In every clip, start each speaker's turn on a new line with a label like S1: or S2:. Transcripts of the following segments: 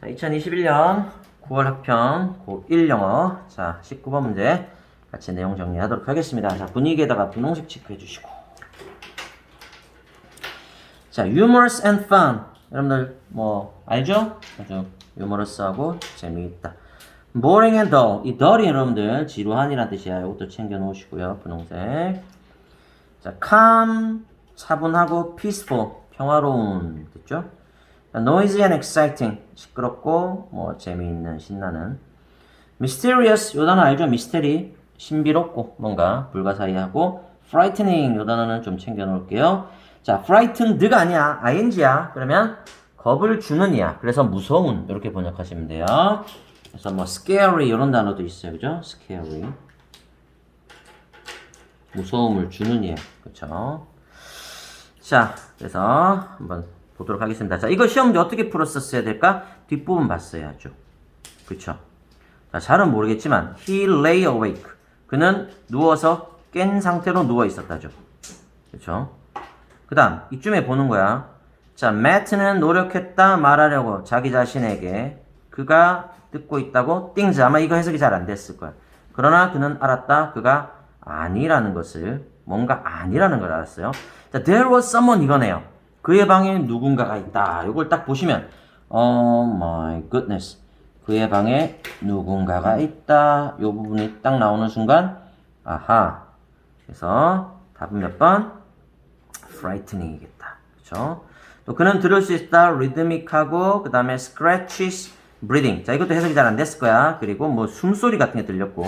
S1: 자, 2021년 9월 학평 고1 영어 자, 19번 문제 같이 내용 정리하도록 하겠습니다. 자, 분위기에다가 분홍색 체크해 주시고 자, humorous and fun 여러분들 뭐 알죠? 아주 유머러스하고 재미있다. boring and dull 이 dull이 여러분들 지루한이란 뜻이야. 이것도 챙겨 놓으시고요. 분홍색 자, calm 차분하고 peaceful 평화로운 됐죠? Noisy and exciting. 시끄럽고 뭐 재미있는 신나는. Mysterious 요 단어 알죠? 미스테리 신비롭고 뭔가 불가사의하고. Frightening 요 단어는 좀 챙겨 놓을게요. 자 frightened가 아니야. ing야. 그러면 겁을 주는 이야. 그래서 무서운. 이렇게 번역하시면 돼요. 그래서 뭐 scary 이런 단어도 있어요. 그죠? scary. 무서움을 주는 이야 그쵸? 자, 그래서 한번 보도록 하겠습니다. 자, 이거 시험 문제 어떻게 풀었었어야 될까? 뒷부분 봤어야죠. 그쵸? 자, 잘은 모르겠지만, he lay awake. 그는 누워서 깬 상태로 누워 있었다죠. 그쵸? 그 다음, 이쯤에 보는 거야. 자, Matt는 노력했다 말하려고 자기 자신에게 그가 듣고 있다고 things. 아마 이거 해석이 잘 안 됐을 거야. 그러나 그는 알았다. 그가 아니라는 것을, 뭔가 아니라는 걸 알았어요. 자, there was someone 이거네요. 그의 방에 누군가가 있다. 이걸 딱 보시면, oh my goodness. 그의 방에 누군가가 있다. 이 부분이 딱 나오는 순간, 아하. 그래서 답은 몇 번? frightenings이겠다. 그렇죠? 또 그는 들을 수 있다. rhythmic하고 그 다음에 scratches, breathing. 자, 이것도 해석이 잘 안 됐을 거야. 그리고 뭐 숨소리 같은 게 들렸고,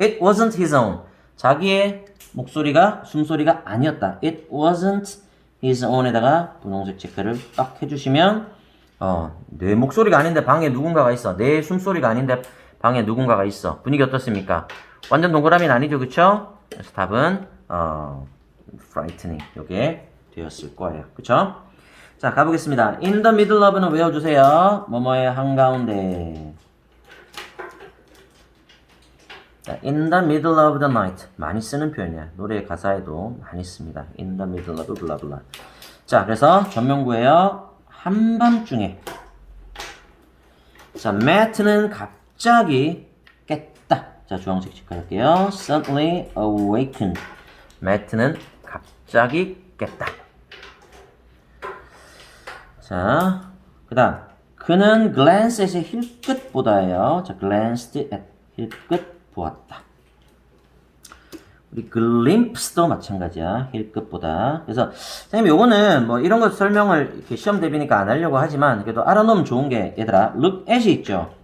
S1: it wasn't his own. 자기의 목소리가 숨소리가 아니었다. It wasn't his own에다가 분홍색 체크를 딱 해주시면 어, 내 목소리가 아닌데 방에 누군가가 있어. 내 숨소리가 아닌데 방에 누군가가 있어. 분위기 어떻습니까? 완전 동그라미는 아니죠, 그쵸? 그래서 답은 어, frightening 요게 되었을 거예요, 그쵸? 자 가보겠습니다. In the middle of는 외워주세요. 뭐뭐의 한가운데. 자, in the middle of the night 많이 쓰는 표현이야. 노래 가사에도 많이 씁니다. in the middle of 블라블라. 자, 그래서 전명구예요. 한밤중에. 자, Matt는 갑자기 깼다. 자, 주황색 체크할게요. Suddenly awakened. Matt는 갑자기 깼다. 자, 그 다음. 그는 glance at의 힐끗보다예요. 자, glanced at 힐끗 보았다. 우리 glimpse도 마찬가지야. 힐끝보다. 그래서 선생님 요거는 뭐 이런 거 설명을 이렇게 시험 대비니까 안 하려고 하지만 그래도 알아놓으면 좋은 게 얘들아 look at이 있죠.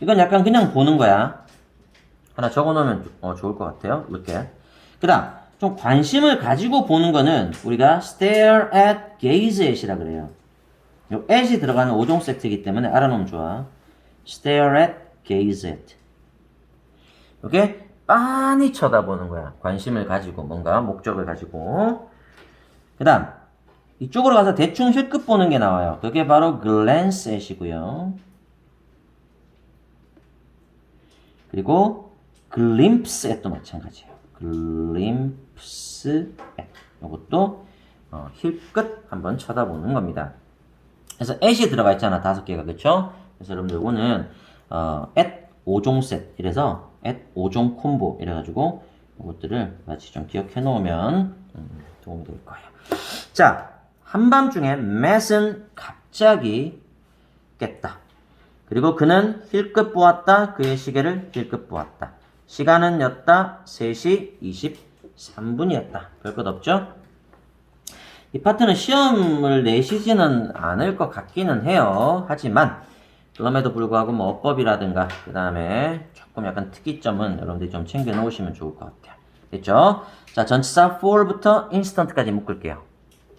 S1: 이건 약간 그냥 보는 거야. 하나 적어놓으면 어, 좋을 것 같아요. look at. 그 다음 좀 관심을 가지고 보는 거는 우리가 stare at, gaze at이라 그래요. 요 at이 들어가는 5종 세트이기 때문에 알아놓으면 좋아. stare at, gaze at. 이게 빤히 쳐다보는 거야. 관심을 가지고 뭔가 목적을 가지고. 그 다음 이쪽으로 가서 대충 힐끗 보는 게 나와요. 그게 바로 glance at이고요. 그리고 glimpse at도 마찬가지예요. glimpse. 이것도 어, 힐끗 한번 쳐다보는 겁니다. 그래서 at이 들어가 있잖아. 다섯 개가. 그쵸? 그래서 여러분들 이거는 어, at 5종 셋 이래서 at 5종 콤보 이래가지고 이것들을 같이 좀 기억해 놓으면 음, 도움이 될 거예요. 자, 한밤중에 Matt은 갑자기 깼다. 그리고 그는 힐끗 보았다. 그의 시계를 힐끗 보았다. 시간은 였다. 3시 23분이었다. 별것 없죠? 이 파트는 시험을 내시지는 않을 것 같기는 해요. 하지만 그럼에도 불구하고 뭐 어법이라든가 그 다음에 조금 약간 특이점은 여러분들이 좀 챙겨 놓으시면 좋을 것 같아요. 됐죠? 자, 전치사 for부터 instant까지 묶을게요.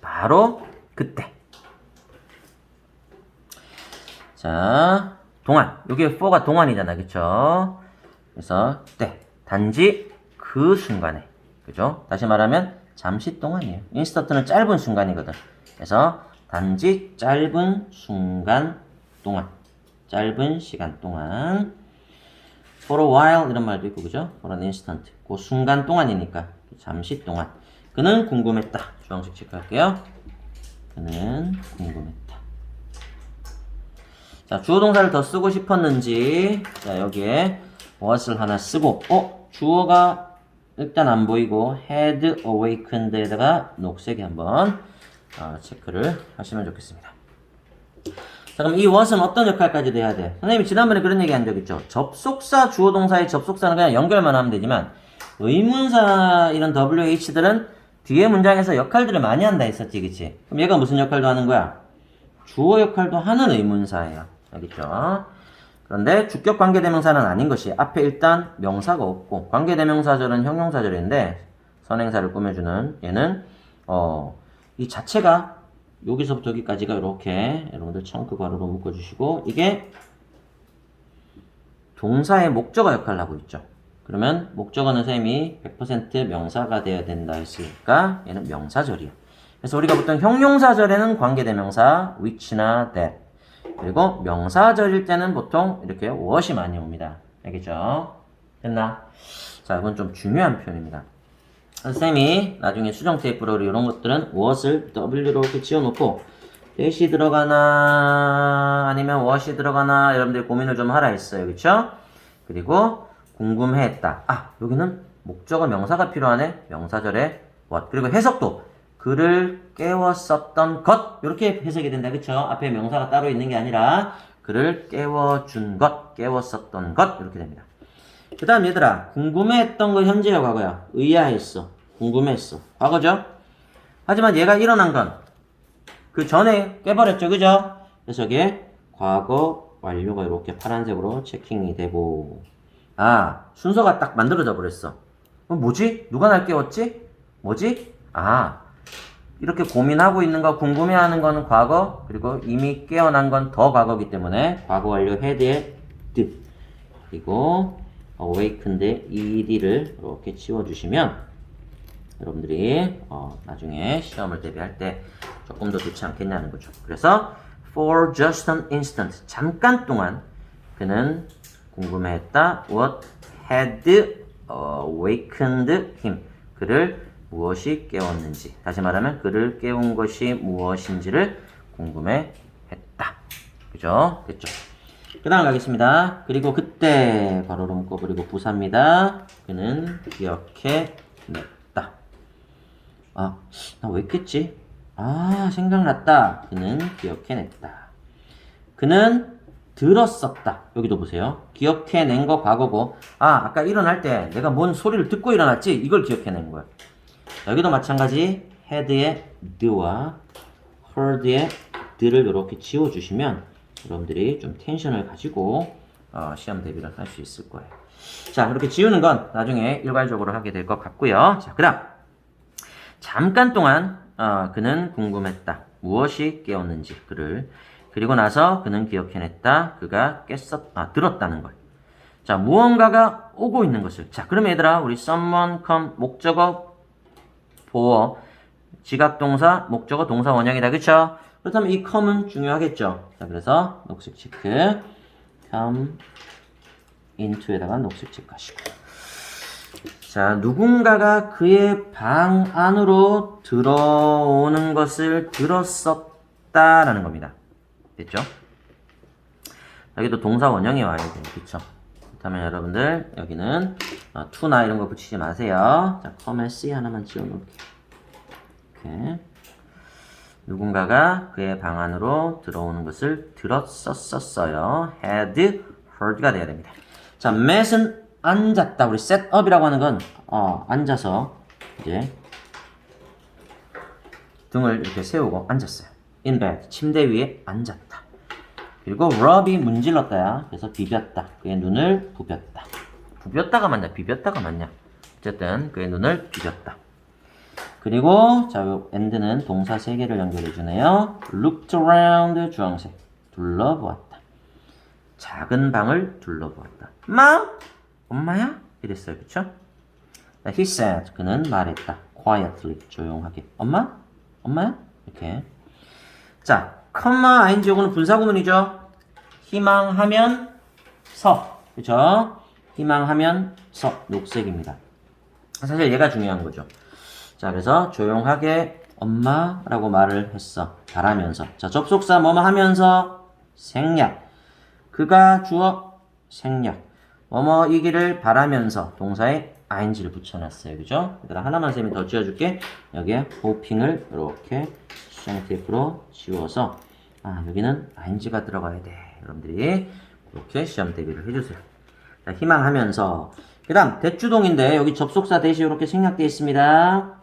S1: 바로 그때. 자, 동안. 여기 for가 동안이잖아. 그쵸? 그래서 때. 단지 그 순간에. 그죠? 다시 말하면 잠시 동안이에요. 인스턴트는 짧은 순간이거든. 그래서 단지 짧은 순간 동안. 짧은 시간 동안. For a while 이런 말도 있고 그죠? for an instant. 그 순간 동안이니까 잠시 동안. 그는 궁금했다. 주황색 체크할게요. 그는 궁금했다. 자, 주어 동사를 더 쓰고 싶었는지, 자, 여기에 what을 하나 쓰고, 어? 주어가 일단 안 보이고, had awakened에다가 녹색에 한번 어, 체크를 하시면 좋겠습니다. 자, 그럼 이 what은 어떤 역할까지 돼야 돼? 선생님이 지난번에 그런 얘기 한 적 있죠? 접속사, 주어 동사의 접속사는 그냥 연결만 하면 되지만, 의문사 이런 WH들은 뒤에 문장에서 역할들을 많이 한다 했었지, 그치? 그럼 얘가 무슨 역할도 하는 거야? 주어 역할도 하는 의문사예요. 알겠죠? 그런데 주격 관계대명사는 아닌 것이 앞에 일단 명사가 없고 관계대명사절은 형용사절인데 선행사를 꾸며주는 얘는 어, 이 자체가 여기서부터 여기까지가 이렇게 여러분들 청크 괄호로 묶어주시고 이게 동사의 목적어 역할을 하고 있죠. 그러면 목적어는 쌤이 100% 명사가 돼야 된다 했으니까 얘는 명사절이에요. 그래서 우리가 보통 형용사절에는 관계대명사 which나 that 그리고 명사절일 때는 보통 이렇게 what이 많이 옵니다. 알겠죠? 됐나? 자, 이건 좀 중요한 표현입니다. 쌤이 나중에 수정 테이프로 이런 것들은 what을 W로 이렇게 지어놓고 대시 들어가나 아니면 what이 들어가나 여러분들 고민을 좀 하라 했어요. 그쵸? 그리고 궁금해했다. 아, 여기는 목적어 명사가 필요하네. 명사절에 what. 그리고 해석도 그를 깨웠었던 것 이렇게 해석이 된다. 그쵸? 앞에 명사가 따로 있는 게 아니라 그를 깨워준 것, 깨웠었던 것 이렇게 됩니다. 그 다음 얘들아 궁금해했던 거 현재야 과거야. 의아했어. 궁금했어. 과거죠? 하지만 얘가 일어난 건 그 전에 깨버렸죠. 그죠? 그래서 여기에 과거 완료가 이렇게 파란색으로 체킹이 되고. 아 순서가 딱 만들어져 버렸어. 어, 뭐지? 누가 날 깨웠지? 뭐지? 아 이렇게 고민하고 있는 거 궁금해하는 거는 과거 그리고 이미 깨어난 건 더 과거기 때문에 과거 완료 헤드의 뜻 그리고 awakened ed를 이렇게 지워주시면 여러분들이 어, 나중에 시험을 대비할 때 조금 더 좋지 않겠냐는 거죠. 그래서 for just an instant 잠깐 동안 그는 궁금해했다. What had awakened him? 그를 무엇이 깨웠는지 다시 말하면 그를 깨운 것이 무엇인지를 궁금해했다. 그죠? 됐죠? 그 다음 가겠습니다. 그리고 그때 괄호로 묶어버리고 부사입니다. 그는 기억해냈다. 아, 나왜 깼지? 아, 생각났다. 그는 기억해냈다. 그는 들었었다. 여기도 보세요. 기억해낸 거 과거고, 아, 아까 일어날 때 내가 뭔 소리를 듣고 일어났지? 이걸 기억해낸 거야. 여기도 마찬가지, head의 the와 heard의 the를 이렇게 지워주시면 여러분들이 좀 텐션을 가지고 어, 시험 대비를 할 수 있을 거예요. 자, 이렇게 지우는 건 나중에 일괄적으로 하게 될 것 같고요. 자, 그 다음. 잠깐 동안 어, 그는 궁금했다. 무엇이 깨웠는지 그를. 그리고 나서 그는 기억해냈다. 그가 깼었, 아, 들었다는 걸. 자, 무언가가 오고 있는 것을. 자, 그럼 얘들아, 우리 someone come 목적어 보어 지각 동사 목적어 동사 원형이다. 그쵸? 그렇다면 이 come은 중요하겠죠. 자, 그래서 녹색 체크 come into에다가 녹색 체크 하시고 자, 누군가가 그의 방 안으로 들어오는 것을 들었었다라는 겁니다. 됐죠? 여기도 동사 원형이 와야 돼요. 그쵸? 그렇다면 여러분들 여기는 어, to나 이런 거 붙이지 마세요. 자, come에 c 하나만 지워놓을게요. 이렇게 누군가가 그의 방 안으로 들어오는 것을 들었었어요. had heard가 돼야 됩니다. 자, met은 앉았다. 우리 setup이라고 하는 건 어, 앉아서 이제 등을 이렇게 세우고 앉았어요. in bed 침대 위에 앉았다. 그리고 rub이 문질렀다야. 그래서 비볐다. 그의 눈을 부볐다. 부볐다가 맞냐? 비볐다가 맞냐? 어쨌든 그의 눈을 비볐다. 그리고 자, 요 end는 동사 세 개를 연결해 주네요. looked around 주황색. 둘러보았다. 작은 방을 둘러보았다. 마? 엄마야? 이랬어요. 그쵸? He said. 그는 말했다. quietly. 조용하게. 엄마? 엄마야? 이렇게. 자, 컴마 ing 요거는 분사구문이죠. 희망하면 서. 그쵸? 희망하면 서. 녹색입니다. 사실 얘가 중요한 거죠. 자, 그래서 조용하게 엄마라고 말을 했어. 바라면서. 자, 접속사 뭐뭐 하면서 생략. 그가 주어 생략. 뭐뭐 이기를 바라면서 동사에 ing를 붙여놨어요. 그죠? 얘들아 하나만 쌤이 더 지어줄게. 여기에 hoping을 이렇게 수정 테이프로 지워서 아 여기는 ing가 들어가야 돼. 여러분들이 그렇게 시험 대비를 해주세요. 자, 희망하면서 그 다음 대주동인데 여기 접속사 대시 이렇게 생략되어 있습니다.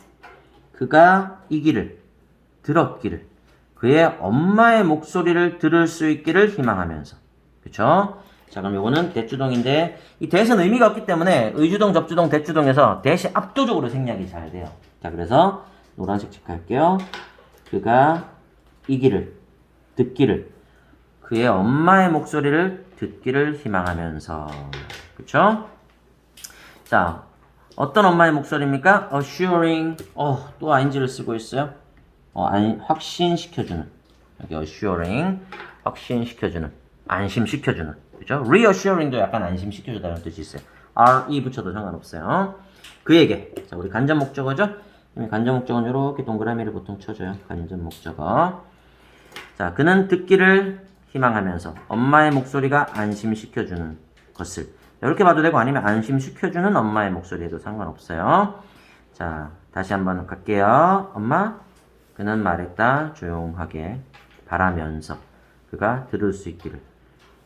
S1: 그가 이기를 들었기를 그의 엄마의 목소리를 들을 수 있기를 희망하면서 그쵸? 자 그럼 요거는 대주동인데 이 대는 의미가 없기 때문에 의주동 접주동 대주동에서 대시 압도적으로 생략이 잘 돼요 자 그래서 노란색 체크할게요 그가 이기를 듣기를 그의 엄마의 목소리를 듣기를 희망하면서 그쵸? 자 어떤 엄마의 목소리입니까? assuring 어, 또 ing를 쓰고 있어요 어, 아니, 확신시켜주는. 여기 assuring, 확신시켜주는. 안심시켜주는. 그죠? reassuring도 약간 안심시켜주다는 뜻이 있어요. re 붙여도 상관없어요. 그에게. 자, 우리 간접 목적어죠? 간접 목적어는 이렇게 동그라미를 보통 쳐줘요. 간접 목적어. 자, 그는 듣기를 희망하면서 엄마의 목소리가 안심시켜주는 것을. 이렇게 봐도 되고 아니면 안심시켜주는 엄마의 목소리에도 상관없어요. 자, 다시 한번 갈게요. 엄마, 그는 말했다 조용하게 바라면서 그가 들을 수 있기를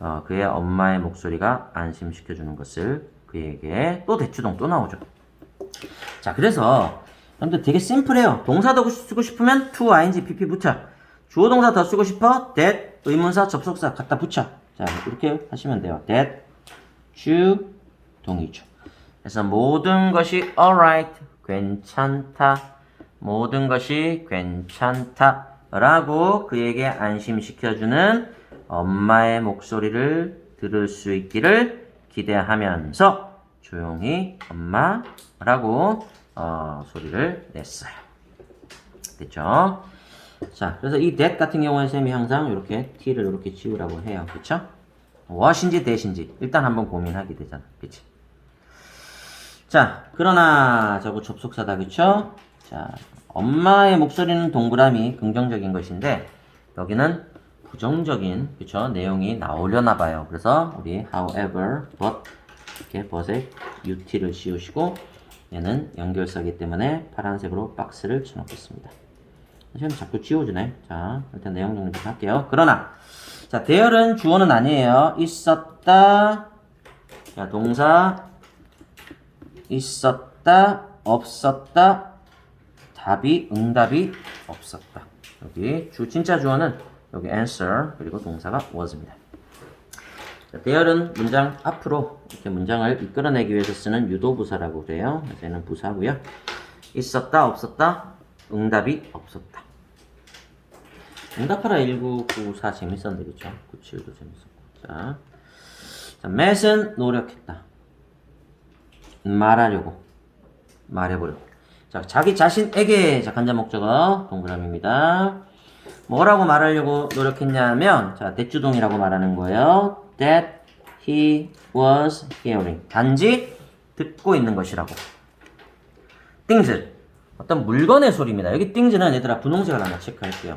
S1: 어, 그의 엄마의 목소리가 안심시켜주는 것을 그에게 또 대추동 또 나오죠. 자 그래서 여러분들 되게 심플해요. 동사 더 쓰고 싶으면 to, ing, pp 붙여. 주어 동사 더 쓰고 싶어 that, 의문사, 접속사 갖다 붙여. 자 이렇게 하시면 돼요. that, 주, 동의주. 그래서 모든 것이 alright, 괜찮다. 모든 것이 괜찮다. 라고 그에게 안심시켜주는 엄마의 목소리를 들을 수 있기를 기대하면서 조용히 엄마라고 어, 소리를 냈어요. 됐죠? 자, 그래서 이 that 같은 경우에 쌤이 항상 이렇게 t를 이렇게 지우라고 해요. 그쵸? What인지 that인지 일단 한번 고민하게 되잖아. 그치? 자, 그러나 저거 접속사다. 그쵸? 자, 엄마의 목소리는 동그라미 긍정적인 것인데 여기는 부정적인 그쵸 내용이 나오려나 봐요. 그래서 우리 however, but 이렇게 but에 ut를 씌우시고 얘는 연결사기 때문에 파란색으로 박스를 쳐놓겠습니다. 지금 자꾸 지워주네. 자, 일단 내용 정리 좀 할게요. 그러나 자, 대열은 주어는 아니에요. 있었다. 자, 동사 있었다, 없었다, 답이 응답이 없었다. 여기 주 진짜 주어는 여기 answer 그리고 동사가 was입니다. 자, 대열은 문장 앞으로 이렇게 문장을 이끌어내기 위해서 쓰는 유도부사라고 그래요. 그래서 얘는 부사고요. 있었다 없었다 응답이 없었다. 응답하라 1994 재밌었는데 그쵸? 97도 재밌었고 자, 자 맷은 노력했다. 말하려고 말해보려고 자, 자기 자신에게 자, 간접 목적어 동그라미입니다. 뭐라고 말하려고 노력했냐면 자, 대주동이라고 말하는 거예요. That he was hearing. 단지 듣고 있는 것이라고. things. 어떤 물건의 소리입니다. 여기 things는 얘들아 분홍색을 하나 체크할게요.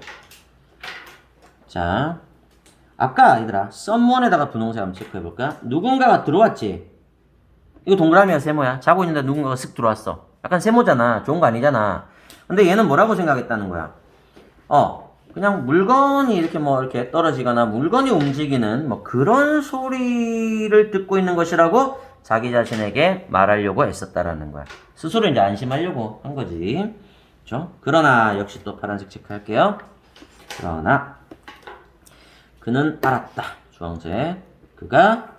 S1: 자, 아까 얘들아 someone에다가 분홍색 한번 체크해 볼까? 누군가가 들어왔지. 이거 동그라미야 세모야. 자고 있는데 누군가가 쓱 들어왔어. 약간 세모잖아. 좋은 거 아니잖아. 근데 얘는 뭐라고 생각했다는 거야? 어, 그냥 물건이 이렇게 뭐 이렇게 떨어지거나 물건이 움직이는 뭐 그런 소리를 듣고 있는 것이라고 자기 자신에게 말하려고 애썼다라는 거야. 스스로 이제 안심하려고 한 거지. 그죠? 그러나 역시 또 파란색 체크할게요. 그러나 그는 알았다. 주황색. 그가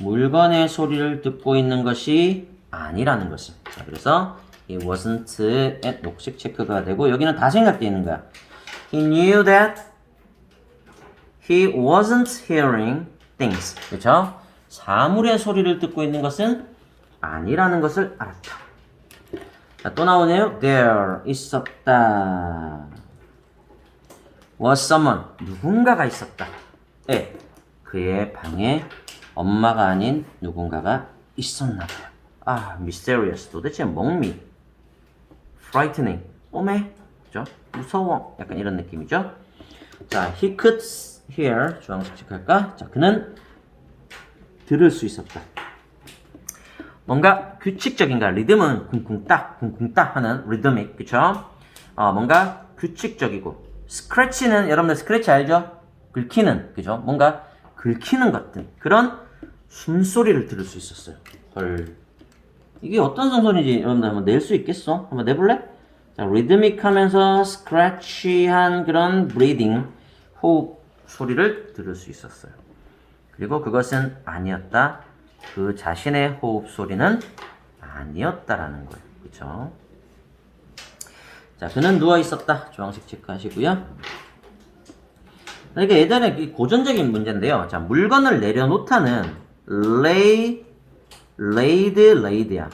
S1: 물건의 소리를 듣고 있는 것이 아니라는 것을. 자, 그래서 이 wasn't의 녹색 체크가 되고 여기는 다 생각되어 있는 거야. He knew that he wasn't hearing things. 그렇죠? 사물의 소리를 듣고 있는 것은 아니라는 것을 알았다. 자, 또 나오네요. There 있었다. Was someone 누군가가 있었다. 예, 그의 방에 엄마가 아닌 누군가가 있었나 봐요. 아, mysterious. 도대체 멍미. frightening. 오메. 그죠? 무서워. 약간 이런 느낌이죠? 자, he could hear 주황색 체크할까? 자, 그는 들을 수 있었다. 뭔가 규칙적인가 리듬은 쿵쿵따 쿵쿵따 하는 리드믹 그쵸? 어, 뭔가 규칙적이고 스크래치는 여러분들 스크래치 알죠? 긁히는 그죠? 뭔가 긁히는 같은 그런 숨소리를 들을 수 있었어요. 헐 이게 어떤 성소리인지 여러분들 한번 낼 수 있겠어? 한번 내볼래? 자, 리드믹하면서 스크래치한 그런 브리딩 호흡 소리를 들을 수 있었어요. 그리고 그것은 아니었다. 그 자신의 호흡 소리는 아니었다라는 거예요. 그렇죠? 자, 그는 누워 있었다. 주황색 체크하시고요. 그러니까 예전에 이 고전적인 문제인데요. 자, 물건을 내려놓다는 lay, laid, laid야.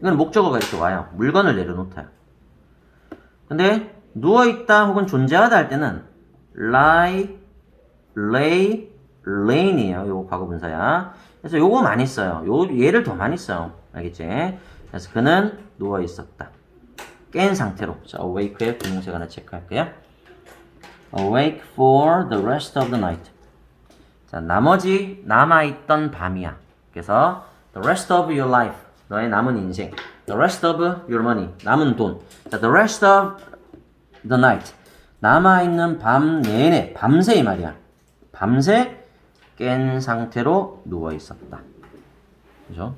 S1: 이건 목적어가 이렇게 와요. 물건을 내려놓다요. 근데 누워있다 혹은 존재하다 할 때는 lie, lay, lay이에요. 요거 과거분사야. 그래서 요거 많이 써요. 요 얘를 더 많이 써요. 알겠지? 그래서 그는 누워 있었다. 깬 상태로. 자, awake의 분홍색 하나 체크할게요. awake for the rest of the night. 자, 나머지 남아있던 밤이야. 그래서 the rest of your life. 너의 남은 인생. the rest of your money. 남은 돈. 자, the rest of the night. 남아있는 밤 내내, 밤새 이 말이야. 밤새 깬 상태로 누워 있었다. 그죠?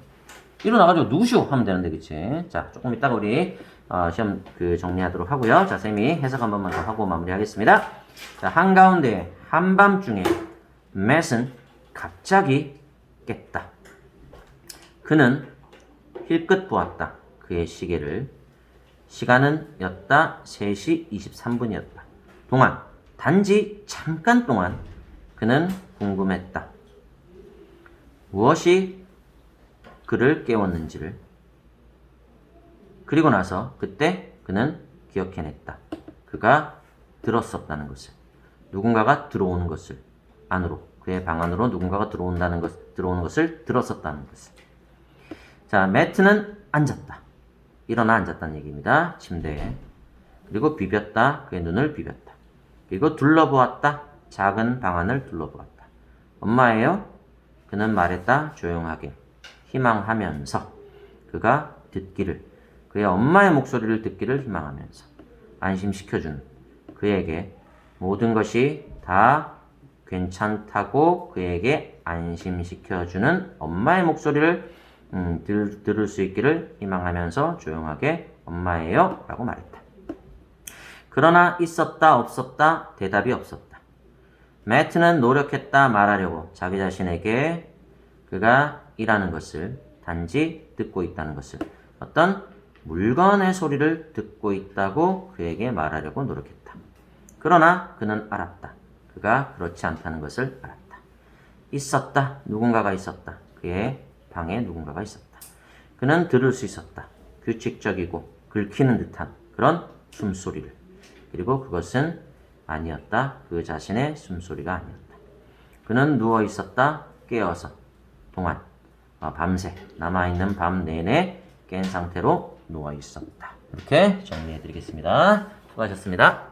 S1: 일어나가지고 누우시오 하면 되는데, 그치? 자, 조금 이따가 우리 어, 시험 그 정리하도록 하고요. 자, 쌤이 해석 한 번만 더 하고 마무리하겠습니다. 자, 한가운데 한밤중에 맷은 갑자기 깼다. 그는 힐끗 보았다. 그의 시계를. 시간은 였다 3시 23분이었다. 동안, 단지 잠깐 동안 그는 궁금했다. 무엇이 그를 깨웠는지를. 그리고 나서 그때 그는 기억해냈다. 그가 들었었다는 것을. 누군가가 들어오는 것을. 안으로. 그의 방 안으로 누군가가 들어온다는 것, 들어오는 것을 들었었다는 것을. 자, 매트는 앉았다. 일어나 앉았다는 얘기입니다. 침대에. 그리고 비볐다. 그의 눈을 비볐다. 그리고 둘러보았다. 작은 방안을 둘러보았다. 엄마예요? 그는 말했다. 조용하게. 희망하면서. 그가 듣기를. 그의 엄마의 목소리를 듣기를 희망하면서. 안심시켜주는. 그에게 모든 것이 다 괜찮다고 그에게 안심시켜주는 엄마의 목소리를 음, 들, 들을 수 있기를 희망하면서 조용하게 엄마예요 라고 말했다. 그러나 있었다 없었다 대답이 없었다. 매트는 노력했다 말하려고 자기 자신에게 그가 일하는 것을 단지 듣고 있다는 것을 어떤 물건의 소리를 듣고 있다고 그에게 말하려고 노력했다. 그러나 그는 알았다. 그가 그렇지 않다는 것을 알았다. 있었다. 누군가가 있었다. 그의 방에 누군가가 있었다. 그는 들을 수 있었다. 규칙적이고 긁히는 듯한 그런 숨소리를. 그리고 그것은 아니었다. 그 자신의 숨소리가 아니었다. 그는 누워 있었다. 깨어서 동안 어, 밤새 남아있는 밤 내내 깬 상태로 누워 있었다. 이렇게 정리해 드리겠습니다. 수고하셨습니다.